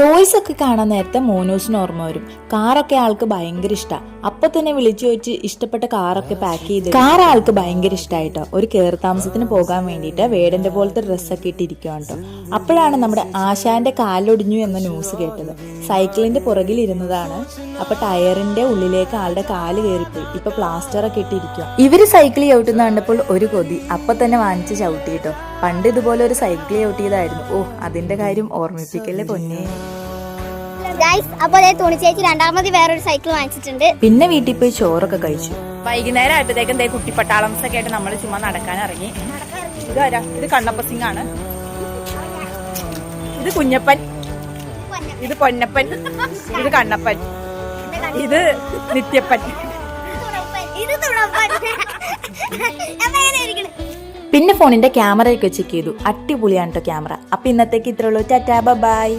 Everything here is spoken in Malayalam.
ടോയ്സ് ഒക്കെ കാണാൻ നേരത്തെ മോനൂസിന് ഓർമ്മ വരും. കാറൊക്കെ ആൾക്ക് ഭയങ്കര ഇഷ്ടമാണ് അപ്പൊ തന്നെ വിളിച്ചു വെച്ച് ഇഷ്ടപ്പെട്ട കാറൊക്കെ പാക്ക് ചെയ്ത് കാർ ആൾക്ക് ഭയങ്കര ഇഷ്ടമായിട്ടോ ഒരു കയറി താമസത്തിന് പോകാൻ വേണ്ടിയിട്ട് വേടന്റെ പോലത്തെ ഡ്രസ്സൊക്കെ ഇട്ടിരിക്കുകയാണ് കേട്ടോ അപ്പോഴാണ് നമ്മുടെ ആശാന്റെ കാലൊടിഞ്ഞു എന്ന ന്യൂസ് കേട്ടത്. സൈക്കിളിന്റെ പുറകിൽ ഇരുന്നതാണ് അപ്പൊ ടയറിന്റെ ഉള്ളിലേക്ക് ആളുടെ കാൽ കയറിപ്പോയി. ഇപ്പൊ പ്ലാസ്റ്റർ ഒക്കെ ഇട്ടിരിക്കുക ഇവർ സൈക്കിൾ ചവിട്ടുന്ന കണ്ടപ്പോൾ ഒരു കൊതി. അപ്പൊ തന്നെ വാങ്ങിച്ച് ചവിട്ടി കേട്ടോ പണ്ട് ഇതുപോലെ ഒരു സൈക്കിൾ ചവിട്ടിയതായിരുന്നു. ഓ അതിന്റെ കാര്യം ഓർമ്മിപ്പിക്കല്ലേ പൊന്നേ. ഗൈസ് അപ്പോൾ തുണി ചേച്ചി രണ്ടാമത് വേറൊരു സൈക്കിൾ വാങ്ങിച്ചിട്ടുണ്ട്. പിന്നെ വീട്ടിൽ പോയി ചോറൊക്കെ കഴിച്ചു. വൈകുന്നേരം ആയപ്പോഴത്തേക്കും ദേ കുട്ടി പട്ടാളംസ് ഒക്കെ ആയിട്ട് നമ്മൾ ചുമ്മാ നടക്കാൻ ഇറങ്ങി. ഇതാരാ ഇത് കണ്ണപ്പ സിംഗ് ആണ്. ഇത് കുഞ്ഞപ്പൻ. ഇത് പൊന്നപ്പൻ. ഇത് കണ്ണപ്പൻ. ഇത് നിത്യപ്പൻ. ഇത് പിന്നെ ഫോണിന്റെ ക്യാമറയൊക്കെ ചെക്ക് ചെയ്തു. അടിപൊളിയാണ് കേട്ടോ ക്യാമറ. അപ്പൊ ഇന്നത്തേക്ക് ഇത്രയുള്ളൂ ടാറ്റാ ബൈ